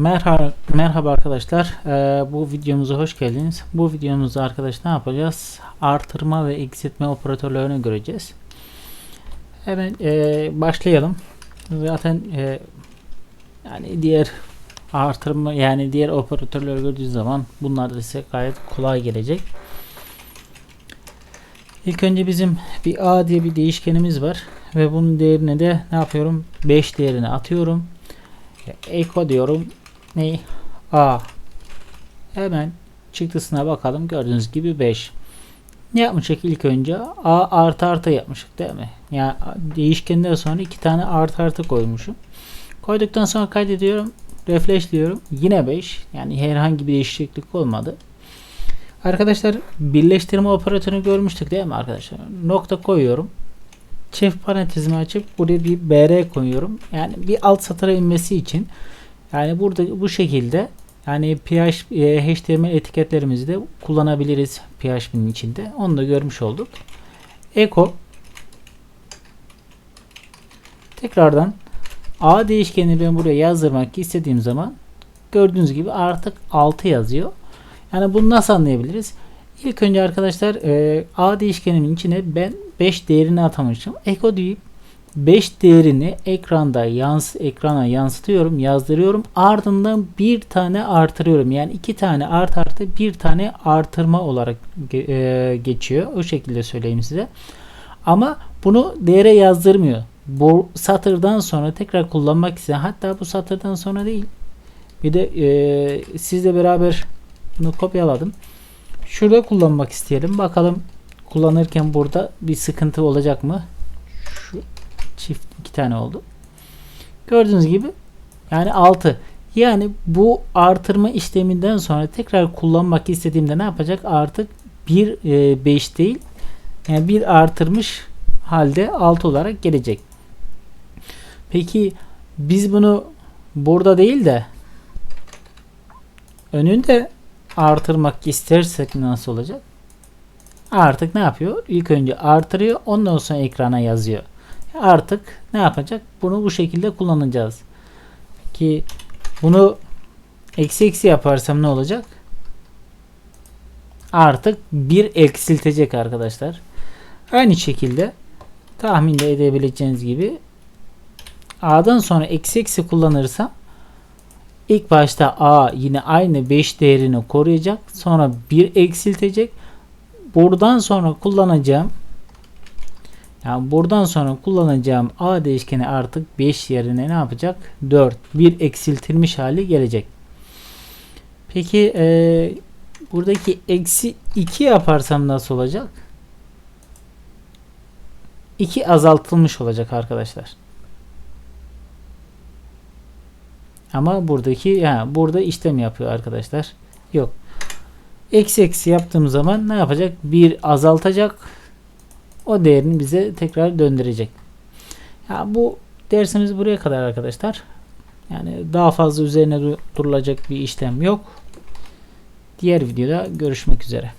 Merhaba, merhaba arkadaşlar. Ee, bu videomuza hoş geldiniz. Bu videomuzda arkadaş ne yapacağız? Artırma ve eksiltme operatörlerini göreceğiz. Hemen e, başlayalım. Zaten e, yani diğer artırma yani diğer operatörleri gördüğünüz zaman bunlar da size gayet kolay gelecek. İlk önce bizim bir a diye bir değişkenimiz var ve bunun değerine de ne yapıyorum? 5 değerini atıyorum. Eko diyorum. Ne? A. Hemen çıktısına bakalım. Gördüğünüz gibi 5. Ne yapmıştık ilk önce? A artı artı yapmıştık değil mi? Yani değişkenden sonra iki tane artı artı koymuşum. Koyduktan sonra kaydediyorum. Refresh diyorum. Yine 5. Yani herhangi bir değişiklik olmadı. Arkadaşlar birleştirme operatörünü görmüştük değil mi arkadaşlar? Nokta koyuyorum. Çift parantezimi açıp buraya bir br koyuyorum. Yani bir alt satıra inmesi için yani burada bu şekilde yani PH, e, HTML etiketlerimizi de kullanabiliriz PHP'nin içinde. Onu da görmüş olduk. Eko tekrardan A değişkenini ben buraya yazdırmak istediğim zaman gördüğünüz gibi artık 6 yazıyor. Yani bunu nasıl anlayabiliriz? İlk önce arkadaşlar e, A değişkenimin içine ben 5 değerini atamışım. Eko deyip 5 değerini ekranda yans ekrana yansıtıyorum, yazdırıyorum. Ardından bir tane artırıyorum. Yani iki tane art artı bir tane artırma olarak e, geçiyor. O şekilde söyleyeyim size. Ama bunu değere yazdırmıyor. Bu satırdan sonra tekrar kullanmak isteyen hatta bu satırdan sonra değil. Bir de e, sizle beraber bunu kopyaladım. Şurada kullanmak isteyelim. Bakalım kullanırken burada bir sıkıntı olacak mı? Çift iki tane oldu. Gördüğünüz gibi yani 6. Yani bu artırma işleminden sonra tekrar kullanmak istediğimde ne yapacak? Artık 1 5 e, değil. Yani bir artırmış halde 6 olarak gelecek. Peki biz bunu burada değil de önünde artırmak istersek nasıl olacak? Artık ne yapıyor? İlk önce artırıyor ondan sonra ekrana yazıyor. Artık ne yapacak? Bunu bu şekilde kullanacağız. Ki bunu eksi eksi yaparsam ne olacak? Artık bir eksiltecek arkadaşlar. Aynı şekilde tahmin de edebileceğiniz gibi A'dan sonra eksi eksi kullanırsam ilk başta A yine aynı 5 değerini koruyacak. Sonra 1 eksiltecek. Buradan sonra kullanacağım yani buradan sonra kullanacağım A değişkeni artık 5 yerine ne yapacak? 4. Bir eksiltilmiş hali gelecek. Peki e, buradaki eksi 2 yaparsam nasıl olacak? 2 azaltılmış olacak arkadaşlar. Ama buradaki yani burada işlem yapıyor arkadaşlar. Yok. Eksi eksi yaptığım zaman ne yapacak? 1 azaltacak o değerini bize tekrar döndürecek. Ya bu dersimiz buraya kadar arkadaşlar. Yani daha fazla üzerine durulacak bir işlem yok. Diğer videoda görüşmek üzere.